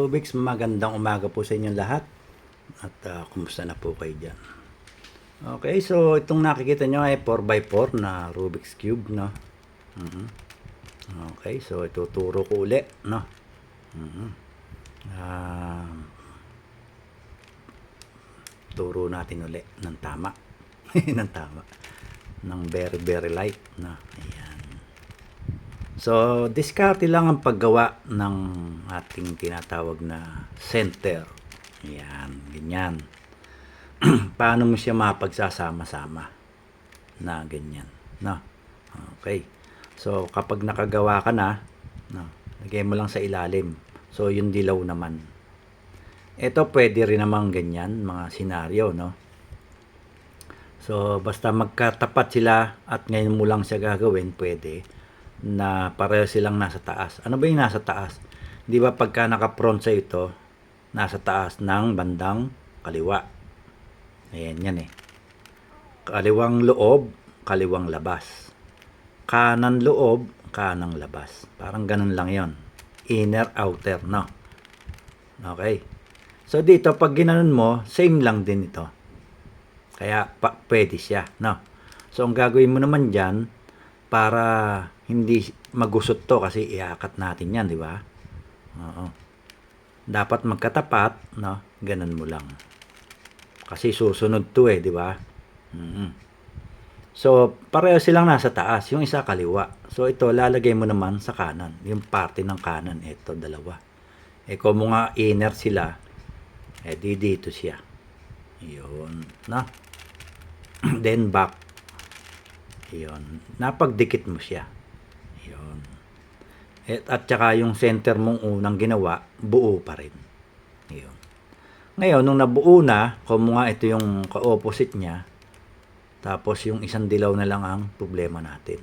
Rubik's, magandang umaga po sa inyong lahat. At ah, kumusta na po kayo dyan? Okay, so itong nakikita nyo ay 4x4 na Rubik's Cube, no? Mhm. Okay, so ituturo ko uli, no? Mhm. Ah, turo natin uli ng tama. ng tama. Ng very, very light, no? Ayan. So, diskarte lang ang paggawa ng ating tinatawag na center. Yan, ganyan. Paano mo siya mapagsasama-sama na ganyan, no? Okay. So, kapag nakagawa ka na, no, lagay mo lang sa ilalim. So, yung dilaw naman. Ito pwede rin naman ganyan, mga senaryo, no? So, basta magkatapat sila at ngayon mo lang siya gagawin, pwede na pareho silang nasa taas. Ano ba yung nasa taas? Di ba pagka naka-front sa ito, nasa taas ng bandang kaliwa. Ayan yan eh. Kaliwang loob, kaliwang labas. Kanan loob, kanang labas. Parang ganun lang yon Inner, outer, no? Okay. So dito, pag ginanon mo, same lang din ito. Kaya pa, pwede siya, no? So ang gagawin mo naman dyan, para hindi magusot to kasi iakat natin yan, di ba? Oo. Dapat magkatapat, no? Ganun mo lang. Kasi susunod to eh, di ba? Mhm. So, pareho silang nasa taas. Yung isa kaliwa. So, ito, lalagay mo naman sa kanan. Yung parte ng kanan, ito, dalawa. Eh, kung mga inner sila, eh, di dito siya. Yun. Na? Then, back. Yun. Napagdikit mo siya. At, at saka yung center mong unang ginawa, buo pa rin. Yun. Ngayon, nung nabuo na, kung nga ito yung ka-opposite niya, tapos yung isang dilaw na lang ang problema natin.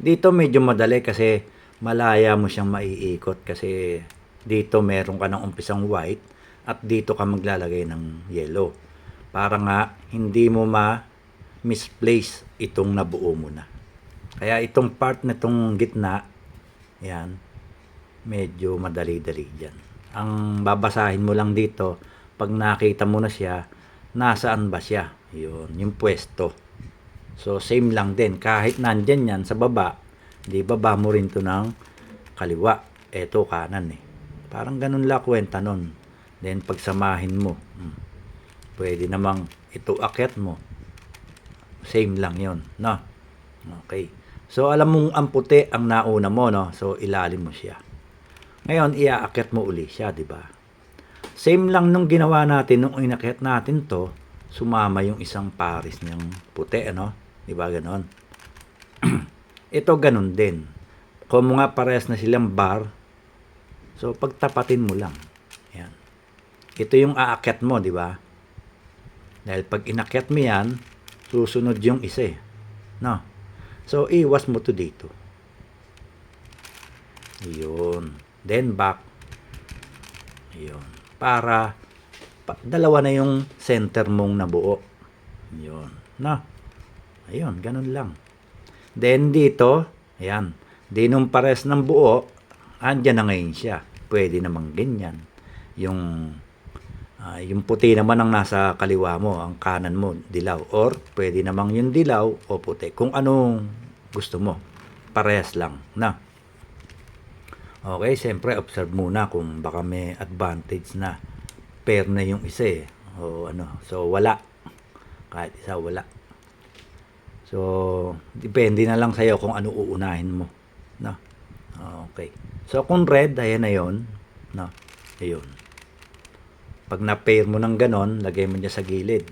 Dito medyo madali kasi malaya mo siyang maiikot kasi dito meron ka ng umpisang white at dito ka maglalagay ng yellow. Para nga hindi mo ma misplace itong nabuo mo na. Kaya itong part na itong gitna, yan, medyo madali-dali dyan. Ang babasahin mo lang dito, pag nakita mo na siya, nasaan ba siya? Yun, yung pwesto. So, same lang din. Kahit nandyan yan sa baba, di baba mo rin to ng kaliwa. Eto, kanan eh. Parang ganun la kwenta nun. Then, pagsamahin mo, hmm, pwede namang ito akyat mo. Same lang yon no? Okay. So, alam mong ang puti ang nauna mo, no? So, ilalim mo siya. Ngayon, iaakyat mo uli siya, di ba? Same lang nung ginawa natin, nung inakyat natin to, sumama yung isang pares niyang puti, ano? Di ba ganon? Ito ganun din. Kung mga pares na silang bar, so pagtapatin mo lang. Yan. Ito yung aakyat mo, di ba? Dahil pag inakyat mo yan, susunod yung isa eh. No? So, iwas mo to dito. Yun. Then back. Yun. Para pa, dalawa na yung center mong nabuo. Yun. No? Ayun, ganun lang. Then dito, ayan. Di pares ng buo, andyan na ngayon siya. Pwede namang ganyan. Yung Ah, yung puti naman ang nasa kaliwa mo, ang kanan mo, dilaw. Or, pwede namang yung dilaw o puti. Kung anong gusto mo. Parehas lang, na. Okay, siyempre, observe muna kung baka may advantage na pair na yung isa eh. O ano, so wala. Kahit isa, wala. So, depende na lang sa'yo kung ano uunahin mo. No? Okay. So, kung red, ayan na yun. No? Ayun. Pag na-pair mo ng ganon, lagay mo niya sa gilid.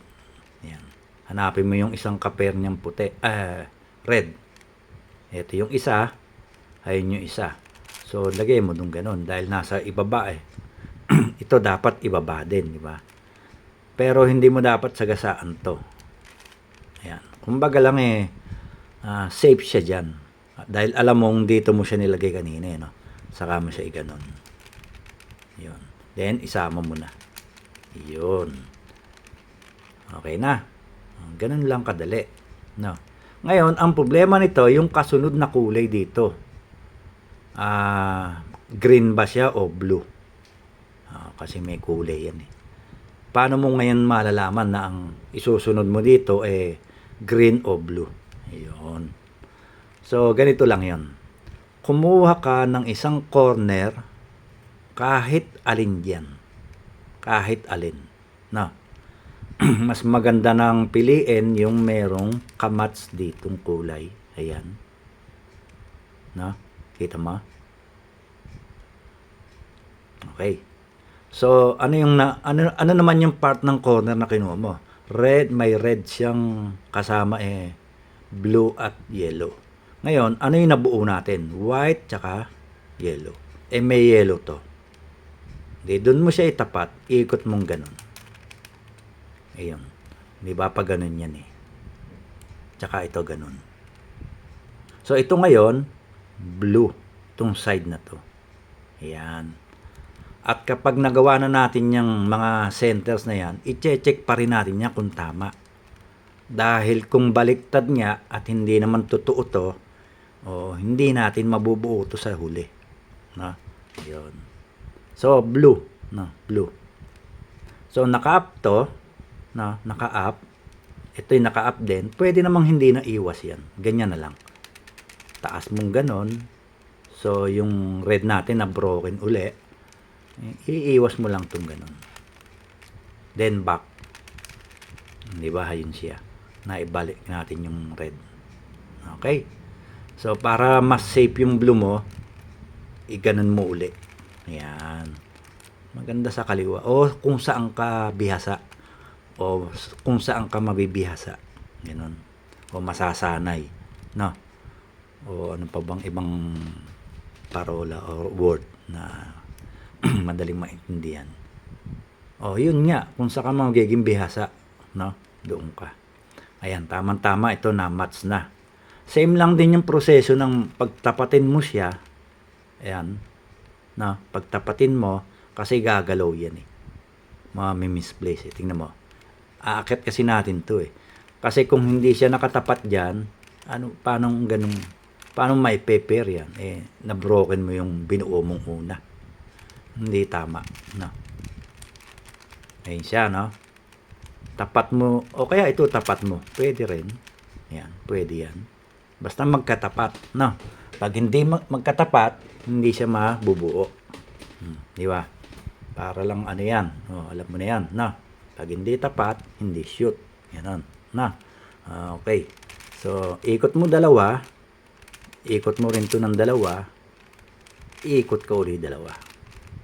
Ayan. Hanapin mo yung isang ka-pair niyang puti. Ah, red. Ito yung isa. Ayun yung isa. So, lagay mo dun ganon. Dahil nasa ibaba eh. Ito dapat ibaba din, di ba? Pero hindi mo dapat sagasaan to. Ayan. Kumbaga lang eh, ah, safe siya dyan. Dahil alam mong dito mo siya nilagay kanina eh, no? Saka mo siya iganon. Yun. Then, isama mo na. Yun. Okay na. Ganun lang kadali. No. Ngayon, ang problema nito, yung kasunod na kulay dito. Ah, green ba siya o blue? Ah, kasi may kulay yan eh. Paano mo ngayon malalaman na ang isusunod mo dito eh green o blue? Ayun. So, ganito lang yon. Kumuha ka ng isang corner kahit alin yan. Kahit alin. No. Mas maganda nang piliin yung merong kamats ditong kulay. Ayan. No? Kita mo? Okay. So, ano yung na, ano, ano naman yung part ng corner na kinuha mo? Red, may red siyang kasama eh blue at yellow. Ngayon, ano yung nabuo natin? White tsaka yellow. Eh may yellow to. Di doon mo siya itapat, ikot mong ganun. Ayun. Di ba pa ganun yan eh. Tsaka ito ganun. So ito ngayon, blue. Itong side na to. Ayan. At kapag nagawa na natin yung mga centers na yan, i-check pa rin natin yan kung tama. Dahil kung baliktad nga at hindi naman totoo to, o hindi natin mabubuo to sa huli. No? Yun. So, blue. No, blue. So, naka-up to. No, naka-up. Ito yung naka-up din. Pwede namang hindi na iwas yan. Ganyan na lang. Taas mong ganon. So, yung red natin na broken uli. Iiwas mo lang tong ganon. Then back. Di ba? Ayun siya. Naibalik natin yung red. Okay. So, para mas safe yung blue mo, iganon mo uli. Ayan. Maganda sa kaliwa. O kung saan ka bihasa. O kung saan ka mabibihasa. Ganon. O masasanay. No? O ano pa bang ibang parola or word na madaling maintindihan. O yun nga. Kung saan ka magiging bihasa. No? Doon ka. Ayan. Tama-tama. Ito na. Match na. Same lang din yung proseso ng pagtapatin mo siya. Ayan. Na, pagtapatin mo, kasi gagalaw yan eh. Mga misplace eh. Tingnan mo. Aakit kasi natin to eh. Kasi kung hindi siya nakatapat dyan, ano, paano ganun, paano may paper yan? Eh, na-broken mo yung binuo mong una. Hindi tama. No. Ayun siya, no? Tapat mo, o kaya ito tapat mo. Pwede rin. Yan, pwede yan. Basta magkatapat, no? Pag hindi mag- magkatapat, hindi siya mabubuo. Hmm, di ba? Para lang ano yan. Oh, alam mo na yan, no? Pag hindi tapat, hindi shoot. Ganon, no? Ah, okay. So, ikot mo dalawa. Ikot mo rin to ng dalawa. Ikot ka uli dalawa.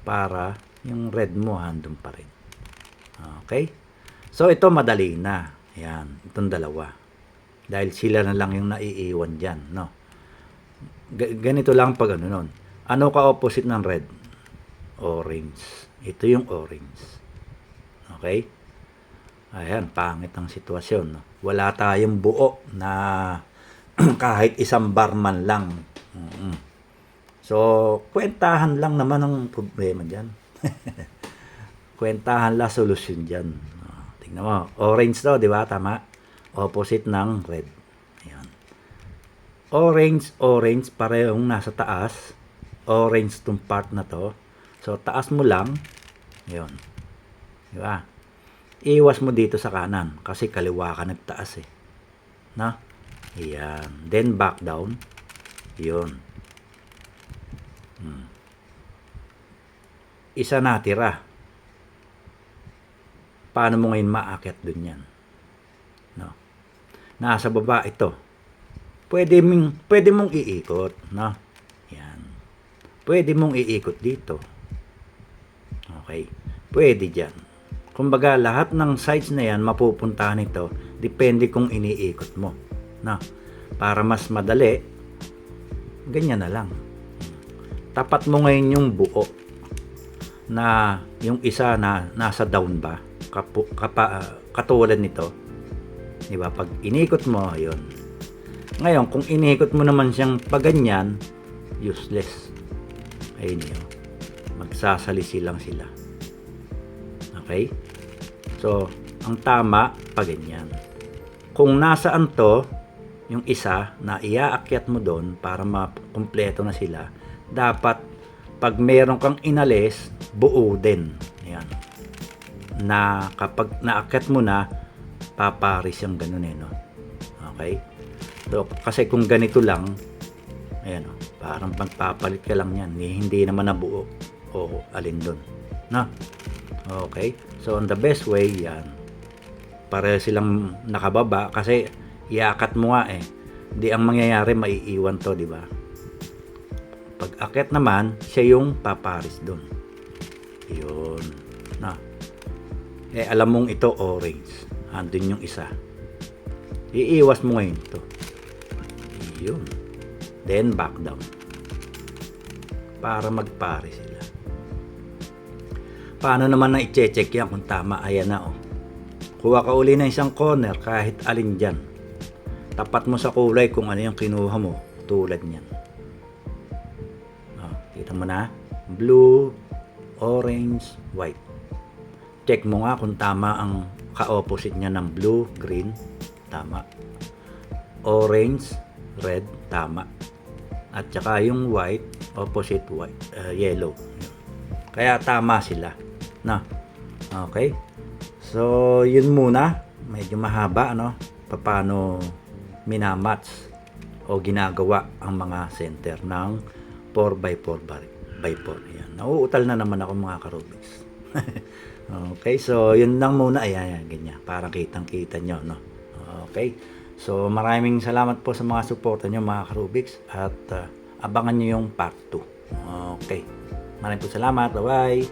Para yung red mo handong pa rin. Okay? So, ito madali na. Yan, itong dalawa. Dahil sila na lang yung naiiwan dyan, no? Ga- ganito lang pag ano nun. Ano ka opposite ng red? Orange. Ito yung orange. Okay? Ayan, pangit ang sitwasyon. No? Wala tayong buo na kahit isang barman lang. Mm-mm. So, kwentahan lang naman ang problema dyan. kwentahan lang solusyon dyan. Oh, tingnan mo. Orange to, di ba? Tama. Opposite ng red. Ayan. Orange, orange, parehong nasa taas. Orange tong part na to. So, taas mo lang. Yun. Di ba? Iwas mo dito sa kanan. Kasi kaliwa ka nagtaas eh. Na? Ayan. Then back down. Yun. Hmm. Isa natira. Paano mo ngayon maakyat dun yan? Nasa baba ito. Pwede mong, pwede mong iikot. No? Yan. Pwede mong iikot dito. Okay. Pwede dyan. Kumbaga, lahat ng sides na yan, mapupuntahan ito. Depende kung iniikot mo. No? Para mas madali, ganyan na lang. Tapat mo ngayon yung buo na yung isa na nasa down ba kapu, kapa, ah, katulad nito di ba? Pag inikot mo ayun ngayon kung inikot mo naman siyang paganyan useless. Ayun yun. Magsasalisi lang sila. Okay? So ang tama paganyan. Kung nasaan to yung isa na iaakyat mo doon para makumpleto na sila dapat pag meron kang inalis, buo din. Yan. Na kapag naakyat mo na, paparis yung ganun eh, no? Okay? So, kasi kung ganito lang, ayan o, parang pagpapalit ka lang yan. eh, Hindi naman nabuo. O alin doon. Na? Okay? So, on the best way, yan. Pareho silang nakababa kasi iakat mo nga eh. Di ang mangyayari, maiiwan to, di ba? Pag akit naman, siya yung paparis doon. Yun. Na. Eh, alam mong ito orange. Andun yung isa. Iiwas mo ngayon to. Yun. Then, back down. Para magpare sila. Paano naman na i-check yan kung tama? Ayan na, oh. Kuha ka uli ng isang corner kahit alin dyan. Tapat mo sa kulay kung ano yung kinuha mo. Tulad niyan. Oh, kita mo na. Blue, orange, white. Check mo nga kung tama ang ka-opposite niya ng blue, green. Tama. Orange, red, tama. At saka yung white, opposite white, uh, yellow. Kaya tama sila. Na. Okay? So, yun muna. Medyo mahaba, ano? Paano minamatch o ginagawa ang mga center ng 4x4 by, by 4. Ayan. Nauutal na naman ako mga karubiks. okay, so yun lang muna. Ayan, ayan, ganyan. Para kitang-kita nyo, no? Okay. So, maraming salamat po sa mga suporta nyo mga karubiks at uh, abangan nyo yung part 2. Okay. Maraming po salamat. Bye-bye.